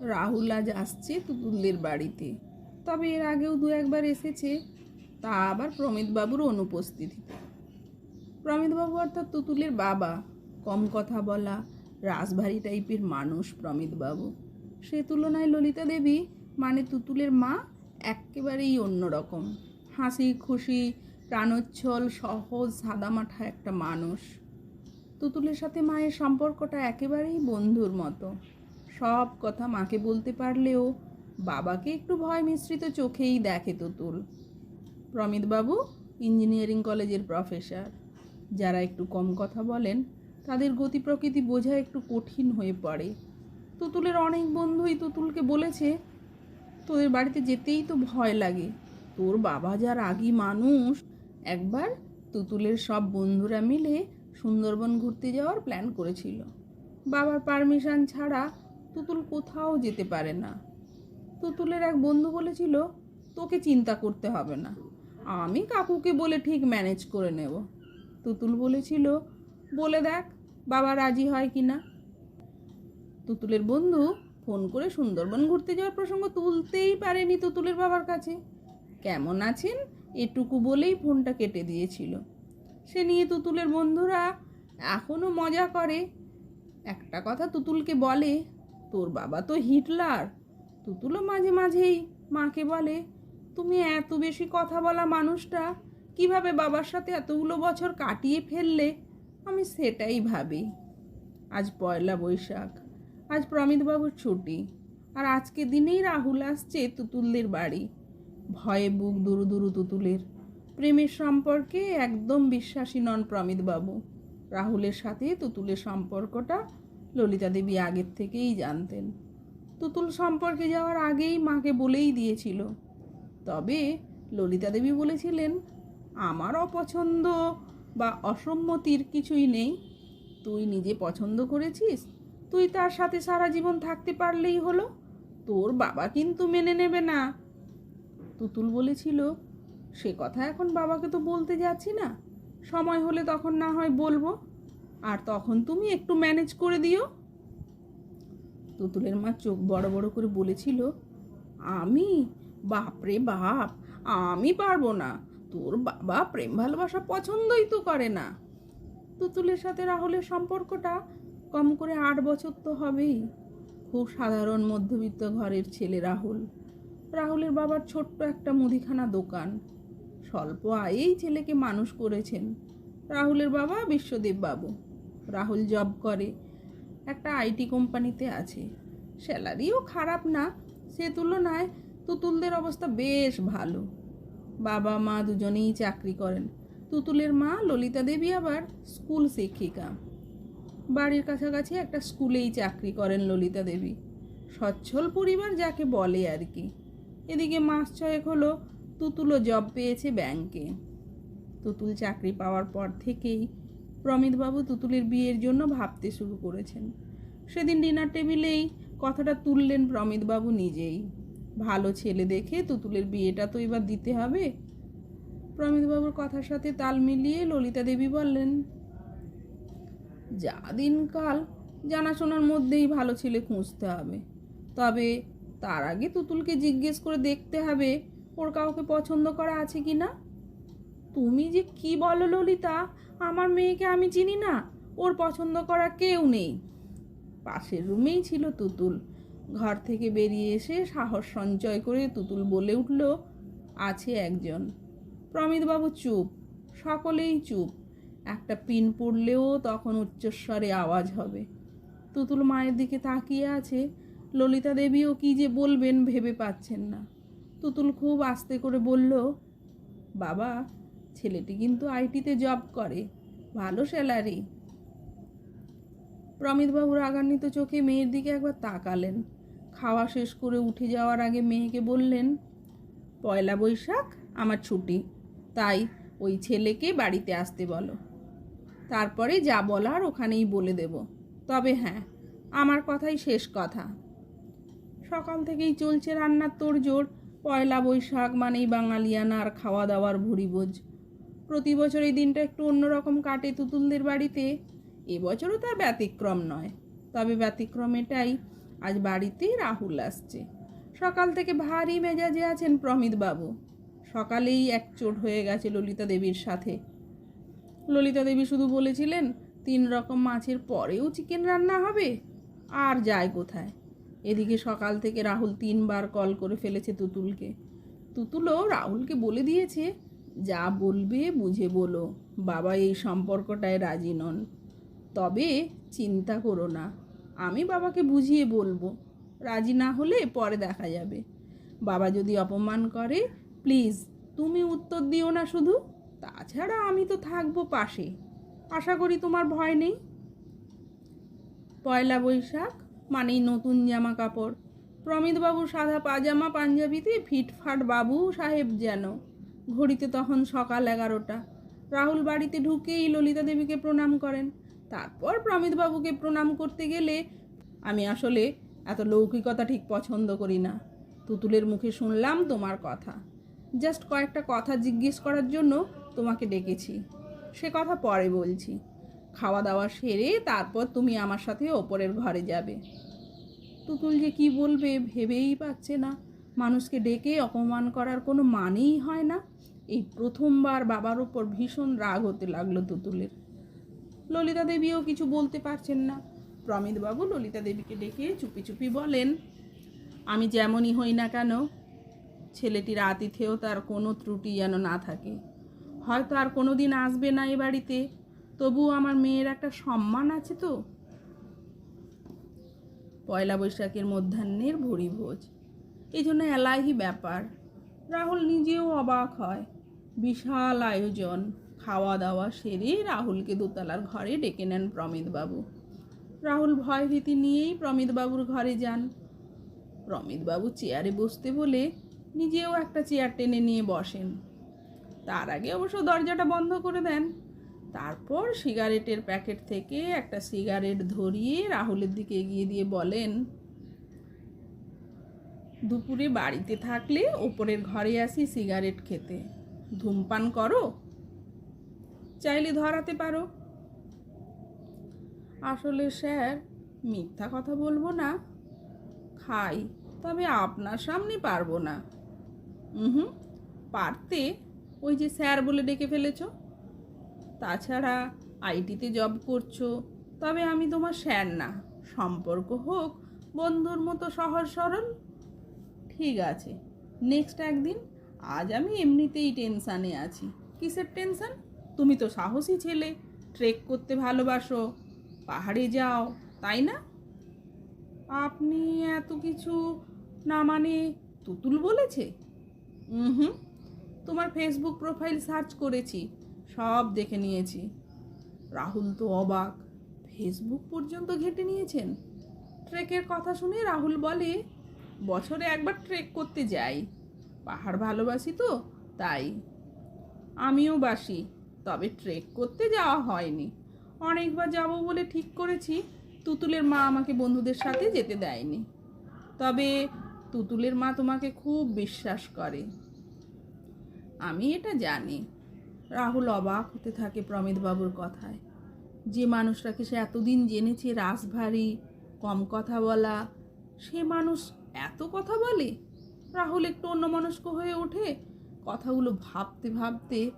রাহুল আজ আসছে তুতুলদের বাড়িতে। তবে এর আগেও দু একবার এসেছে, তা আবার প্রমিতবাবুর অনুপস্থিতিতে। প্রমিতবাবু অর্থাৎ তুতুলের বাবা, কম কথা বলা রাসভারী টাইপের মানুষ প্রমিতবাবু। সে তুলনায় ললিতা দেবী মানে তুতুলের মা একেবারেই অন্যরকম। হাসি, খুশি, প্রাণোচ্ছল, সহজ, সাদামাঠা একটা মানুষ। তুতুলের সাথে মায়ের সম্পর্কটা একেবারেই বন্ধুর মতো। সব কথা মাকে বলতে পারলেও বাবাকে একটু ভয় মিশ্রিত চোখেই দেখে তুতুল। প্রমিতবাবু, ইঞ্জিনিয়ারিং কলেজের প্রফেসর, যারা একটু কম কথা বলেন, তাদের গতি প্রকৃতি বোঝা একটু কঠিন হয়ে পড়ে। তুতুলের অনেক বন্ধুই তুতুলকে বলেছে, তোদের বাড়িতে যেতেই তো ভয় লাগে। তোর বাবা যার আগি মানুষ। একবার তুতুলের সব বন্ধুরা মিলে সুন্দরবন ঘুরতে যাওয়ার প্ল্যান করেছিল। বাবার পারমিশন ছাড়া তুতুল কোথাও যেতে পারে না। তুতুলের এক বন্ধু বলেছিল, তোকে চিন্তা করতে হবে না। আমি কাকুকে বলে ঠিক ম্যানেজ করে নেব। তুতুল বলেছিল, বলে দেখ, বাবা রাজি হয় কি না? তুতুলের বন্ধু ফোন করে সুন্দরবন ঘুরতে যাওয়ার প্রসঙ্গ তুলতেই পারেনি তুতুলের বাবার কাছে। কেমন আছেন? এটুকু বলেই ফোনটা কেটে দিয়েছিল। সে নিয়ে তুতুলের বন্ধুরা এখনও মজা করে। একটা কথা তুতুলকে বলে তোর বাবা তো হিটলার। তুতুলও মাঝে মাঝেই মাকে বলে, তুমি এত বেশি কথা বলা মানুষটা, কীভাবে বাবার সাথে এতগুলো বছর কাটিয়ে ফেললে? আমি সেটাই ভাবি। আজ পয়লা বৈশাখ, আজ প্রমিতবাবুর ছুটি, আর আজকে দিনেই রাহুল আসছে তুতুলদের বাড়ি। ভয়ে বুক দুরু দুরু তুতুলের। প্রেমের সম্পর্কে একদম বিশ্বাসী নন প্রমিতবাবু। রাহুলের সাথে তুতুলের সম্পর্কটা ললিতা দেবী আগের থেকেই জানতেন। তুতুল সম্পর্কে যাওয়ার আগেই মাকে বলেই দিয়েছিল। তবে ললিতা দেবী বলেছিলেন, আমার অপছন্দ বা অসম্মতির কিছুই নেই। তুই নিজে পছন্দ করেছিস, তুই তার সাথে সারা জীবন থাকতে পারলেই হলো। তোর বাবা কিন্তু মেনে নেবে না। তুতুল বলেছিল, সে কথা এখন বাবাকে তো বলতে যাচ্ছি না। সময় হলে তখন না হয় বলব। আর তখন তুমি একটু ম্যানেজ করে দিও। তুতুলের মা চোখ বড় বড় করে বলেছিল, আমি? বাপরে বাপ, আমি পারব না। তোর বাবা প্রেম ভালোবাসা পছন্দই তো করে না। তুতুলের সাথে রাহুলের সম্পর্কটা কম করে আট বছর তো হবেই। খুব সাধারণ মধ্যবিত্ত ঘরের ছেলে রাহুল। রাহুলের বাবার ছোট্ট একটা মুদিখানা দোকান। স্বল্প আয়েই ছেলেকে মানুষ করেছেন। রাহুলের বাবা বিশ্বদেব বাবু রাহুল জব করে। একটা আইটি কোম্পানিতে আছে। স্যালারিও খারাপ না, সে তুলনায় তুতুলদের অবস্থা বেশ ভালো। বাবা মা দুজনেই চাকরি করেন। তুতুলের মা ললিতা দেবী আবার স্কুল শিক্ষিকা। বাড়ির কাছাকাছি একটা স্কুলেই চাকরি করেন ললিতা দেবী। সচ্ছল পরিবার যাকে বলে আর কি। এদিকে মাস ছয়েক হলো তুতুলও জব পেয়েছে ব্যাংকে তুতুল চাকরি পাওয়ার পর থেকেই প্রমিতবাবু তুতুলের বিয়ের জন্য ভাবতে শুরু করেছেন। সেদিন ডিনার টেবিলেই কথাটা তুললেন প্রমিতবাবু নিজেই। ভালো ছেলে দেখে তুতুলের বিয়েটা তো এবার দিতে হবে। প্রমিতবাবুর কথার সাথে তাল মিলিয়ে ললিতা দেবী বললেন, যা দিনকাল জানাশোনার মধ্যেই ভালো ছেলে খুঁজতে হবে। তবে তার আগে তুতুলকে জিজ্ঞেস করে দেখতে হবে ওর কাউকে পছন্দ করা আছে কি না তুমি যে কি বলো ললিতা আমার মেয়েকে আমি চিনি না। ওর পছন্দ করা কেউ নেই। পাশের রুমেই ছিল তুতুল। ঘর থেকে বেরিয়ে এসে সাহস সঞ্চয় করে তুতুল বলে উঠল, আছে একজন। প্রমিতবাবু চুপ, সকলেই চুপ। একটা পিন পড়লেও তখন উচ্চস্বরে আওয়াজ হবে। তুতুল মায়ের দিকে তাকিয়ে আছে। ললিতা দেবীও কি যে বলবেন ভেবে পাচ্ছেন না। তুতুল খুব আস্তে করে বলল, বাবা ছেলেটি কিন্তু আইটিতে জব করে। ভালো স্যালারি প্রমিতবাবু রাগান্বিত চোখে মেয়ের দিকে একবার তাকালেন। খাওয়া শেষ করে উঠে যাওয়ার আগে মেয়েকে বললেন, পয়লা বৈশাখ, আমার ছুটি। তাই ওই ছেলেকে বাড়িতে আসতে বলো। তারপরে যা বলার ওখানেই বলে দেব। তবে হ্যাঁ আমার কথাই শেষ কথা। সকাল থেকেই চলছে রান্নার তোড়জোড়। পয়লা বৈশাখ মানেই বাঙালিয়ানা আর খাওয়া দাওয়ার ভুরিভোজ। প্রতি বছর এই দিনটা একটু অন্যরকম কাটে তুতুলদের বাড়িতে। এবছরও তার ব্যতিক্রম নয়। তবে ব্যতিক্রম এটাই আজ বাড়িতে রাহুল আসছে। সকাল থেকে ভারী মেজাজে আছেন প্রমিত বাবু সকালেই একচোট হয়ে গেছে ললিতা দেবীর সাথে। ললিতা দেবী শুধু বলেছিলেন, তিন রকম মাছের পরেও চিকেন রান্না হবে। আর যায় কোথায়? এদিকে সকাল থেকে রাহুল তিনবার কল করে ফেলেছে তুতুলকে। তুতুলও রাহুলকে বলে দিয়েছে যা বলবে বুঝে বলো। বাবা এই সম্পর্কটায় রাজি নন। তবে চিন্তা করো না, আমি বাবাকে বুঝিয়ে বলব। রাজি না হলে পরে দেখা যাবে। বাবা যদি অপমান করে, প্লিজ তুমি উত্তর দিও না শুধু। তাছাড়া আমি তো থাকব পাশে। আশা করি তোমার ভয় নেই। পয়লা বৈশাখ মানেই নতুন জামা কাপড় প্রমিতবাবু সাদা পাজামা, পাঞ্জাবিতে ফিটফাট বাবু সাহেব যেন। ঘড়িতে তখন সকাল এগারোটা। রাহুল বাড়িতে ঢুকেই ললিতা দেবীকে প্রণাম করেন। তারপর প্রমিতবাবুকে প্রণাম করতে গেলে আমি আসলে এত লৌকিকতা ঠিক পছন্দ করি না। তুতুলের মুখে শুনলাম তোমার কথা। জাস্ট কয়েকটা কথা জিজ্ঞেস করার জন্য তোমাকে ডেকেছি। সে কথা পরে বলছি। খাওয়া দাওয়া সেরে তারপর তুমি আমার সাথে ওপরের ঘরে যাবে। তুতুল যে কি বলবে ভেবেই পাচ্ছে না। মানুষকে ডেকে অপমান করার কোনো মানেই হয় না। এই প্রথমবার বাবার ওপর ভীষণ রাগ হতে লাগল তুতুলের। ললিতা দেবীও কিছু বলতে পারছেন না। প্রমিতবাবু ললিতা দেবীকে ডেকে চুপি চুপি বলেন, আমি যেমনই হই না কেন, ছেলেটির আতিথেও তার কোনো ত্রুটি যেন না থাকে। হয়তো আর কোনো দিন আসবে না এ বাড়িতে, তবুও আমার মেয়ের একটা সম্মান আছে তো? পয়লা বৈশাখের মধ্যাহ্নের ভুরি ভোজ। এই জন্য এলাহি ব্যাপার। রাহুল নিজেও অবাক হয়। বিশাল আয়োজন। খাওয়া দাওয়া সেরে রাহুলকে দোতলার ঘরে ডেকে নেন প্রমিতবাবু। রাহুল ভয়ভীতি নিয়েই প্রমিতবাবুর ঘরে যান। প্রমিতবাবু চেয়ারে বসতে বলে নিজেও একটা চেয়ার টেনে নিয়ে বসেন। তার আগে অবশ্য দরজাটা বন্ধ করে দেন। তারপর সিগারেটের প্যাকেট থেকে একটা সিগারেট ধরিয়ে রাহুলের দিকে এগিয়ে দিয়ে বলেন দুপুরে বাড়িতে থাকলে ওপরের ঘরে আসি সিগারেট খেতে। ধূমপান করো? চাইলে ধরাতে পারো। আসলে স্যার, মিথ্যা কথা বলব না। খাই, তবে আপনার সামনে পারব না। হুম পারতে? ওই যে স্যার বলে ডেকে ফেলেছ? তাছাড়া আইটিতে জব করছ, তবে আমি তোমার স্যার না। সম্পর্ক হোক, বন্ধুর মতো সহজ সরল। ঠিক আছে। নেক্সট একদিন, আজ আমি এমনিতেই টেনশানে আছি। কিসের টেনশান তুমি তো সাহসী ছেলে ট্রেক করতে ভালোবাসো, পাহাড়ে যাও, তাই না? আপনি এত কিছু না মানে তুতুল বলেছে? হুম, তোমার ফেসবুক প্রোফাইল সার্চ করেছি, সব দেখে নিয়েছি। রাহুল তো অবাক ফেসবুক পর্যন্ত ঘেটে নিয়েছেন? ট্রেকের কথা শুনে রাহুল বলে বছরে একবার ট্রেক করতে যাই। পাহাড় ভালোবাসি তো, তাই। আমিও বাসি, তবে ট্রেক করতে যাওয়া হয়নি। অনেকবার যাব বলে ঠিক করেছি, তুতুলের মা আমাকে বন্ধুদের সাথে যেতে দেয়নি। তবে তুতুলের মা তোমাকে খুব বিশ্বাস করে। আমি এটা জানি। রাহুল অবাক হতে থাকে প্রমিতবাবুর কথায়। যে মানুষটাকে সে এতদিন জেনেছে রাসভারী কম কথা বলা, সে মানুষ এত কথা বলে? রাহুল একটু অন্যমনস্ক হয়ে ওঠে, কথাগুলো ভাবতে ভাবতে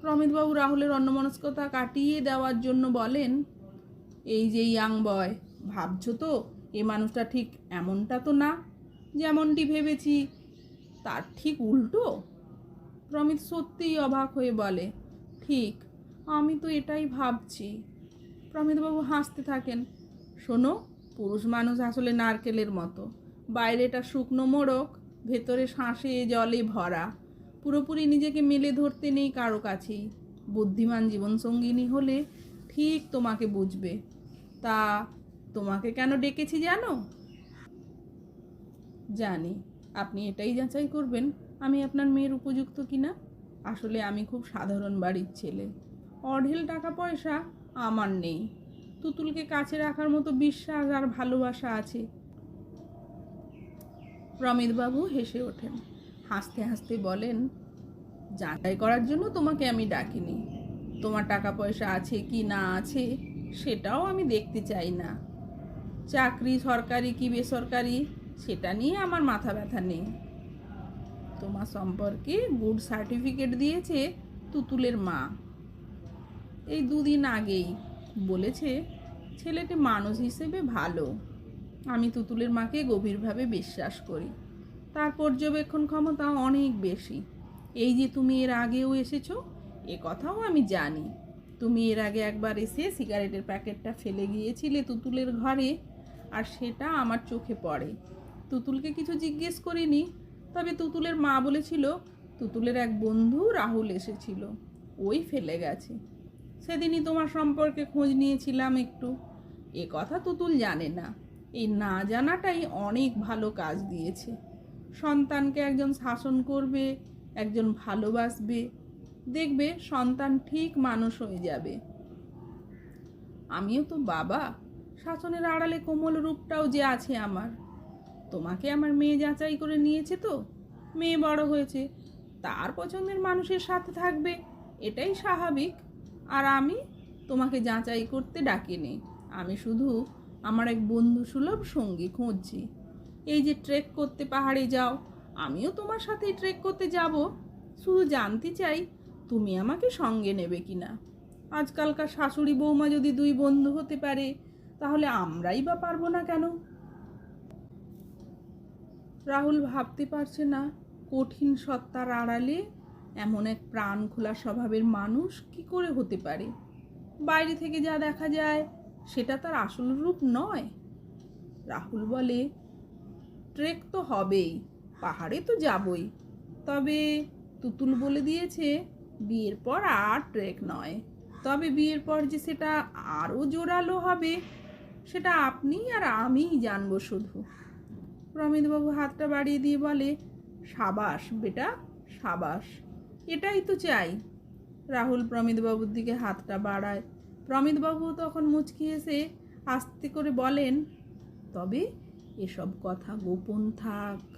প্রমিতবাবু রাহুলের অন্যমনস্কতা কাটিয়ে দেওয়ার জন্য বলেন, এই যে ইয়াং বয়, ভাবছ তো? এ মানুষটা ঠিক এমনটা তো না, যেমনটি ভেবেছি। তার ঠিক উল্টো? প্রমিত সত্যিই অবাক হয়ে বলে, ঠিক, আমি তো এটাই ভাবছি। প্রমিতবাবু হাসতে থাকেন, শোনো পুরুষ মানুষ আসলে নারকেলের মতো। বাইরেটা শুকনো মোড়ক, ভেতরে শাঁসে জলে ভরা। পুরোপুরি নিজেকে মেলে ধরতে নেই কারও কাছেই। বুদ্ধিমান জীবনসঙ্গিনী হলে ঠিক তোমাকে বুঝবে। তা তোমাকে কেন ডেকেছি জানো? জানি। আপনি এটাই যাচাই করবেন, আমি আপনার মেয়ের উপযুক্ত কিনা? আসলে আমি খুব সাধারণ বাড়ির ছেলে। অঢেল টাকা পয়সা আমার নেই। তুতুলকে কাছে রাখার মতো বিশ্বাস আর ভালোবাসা আছে। প্রমিতবাবু হেসে ওঠেন। হাসতে হাসতে বলেন, যাচাই করার জন্য তোমাকে আমি ডাকিনি। তোমার টাকা পয়সা আছে কি না আছে সেটাও আমি দেখতে চাই না। চাকরি, সরকারি কি বেসরকারি সেটা নিয়ে আমার মাথা ব্যথা নেই। তোমার সম্পর্কে গুড সার্টিফিকেট দিয়েছে তুতুলের মা। এই দুদিন আগেই বলেছে, ছেলেটি মানুষ হিসেবে ভালো। আমি তুতুলের মাকে গভীরভাবে বিশ্বাস করি। তার পর্যবেক্ষণ ক্ষমতা অনেক বেশি। এই যে তুমি এর আগেও এসেছ, এ কথাও আমি জানি। তুমি এর আগে একবার এসে সিগারেটের প্যাকেটটা ফেলে গিয়েছিলে তুতুলের ঘরে, আর সেটা আমার চোখে পড়ে। তুতুলকে কিছু জিজ্ঞেস করিনি, তবে তুতুলের মা বলেছিল, তুতুলের এক বন্ধু রাহুল এসেছিল। ওই ফেলে গেছে। সেদিনই তোমার সম্পর্কে খোঁজ নিয়েছিলাম একটু। এ কথা তুতুল জানে না। এই না জানাটাই অনেক ভালো কাজ দিয়েছে। সন্তানকে একজন শাসন করবে, একজন ভালোবাসবে। দেখবে সন্তান ঠিক মানুষ হয়ে যাবে। আমিও তো বাবা, শাসনের আড়ালে কোমল রূপটাও যে আছে আমার। তোমাকে আমার মেয়ে যাচাই করে নিয়েছে তো, মেয়ে বড় হয়েছে। তার পছন্দের মানুষের সাথে থাকবে, এটাই স্বাভাবিক। আর আমি তোমাকে যাচাই করতে ডাকিনি। আমি শুধু আমার এক বন্ধু সুলভ সঙ্গী খুঁজছি। এই যে ট্রেক করতে পাহাড়ে যাও, আমিও তোমার সাথেই ট্রেক করতে যাব। শুধু জানতে চাই, তুমি আমাকে সঙ্গে নেবে কিনা? আজকালকার শাশুড়ি বৌমা যদি দুই বন্ধু হতে পারে, তাহলে আমরাই বা পারব না কেন? রাহুল ভাবতে পারছে না, কঠিন সত্তার আড়ালে এমন এক প্রাণ খোলা স্বভাবের মানুষ কি করে হতে পারে? বাইরে থেকে যা দেখা যায়, সেটা তার আসল রূপ নয়। রাহুল বলে, ট্রেক তো হবেই, পাহাড়ে তো যাবই। তবে তুতুল বলে দিয়েছে, বিয়ের পর আর ট্রেক নয়। তবে বিয়ের পর যে সেটা আরও জোরালো হবে, সেটা আপনি আর আমিই জানব শুধু। প্রমিতবাবু হাতটা বাড়িয়ে দিয়ে বলে, সাবাস, বেটা, সাবাস। এটাই তো চাই। রাহুল প্রমিতবাবুর দিকে হাতটা বাড়ায়। প্রমিতবাবু তখন মুচকি এসে আস্তে করে বলেন, তবে এসব কথা গোপন থাক।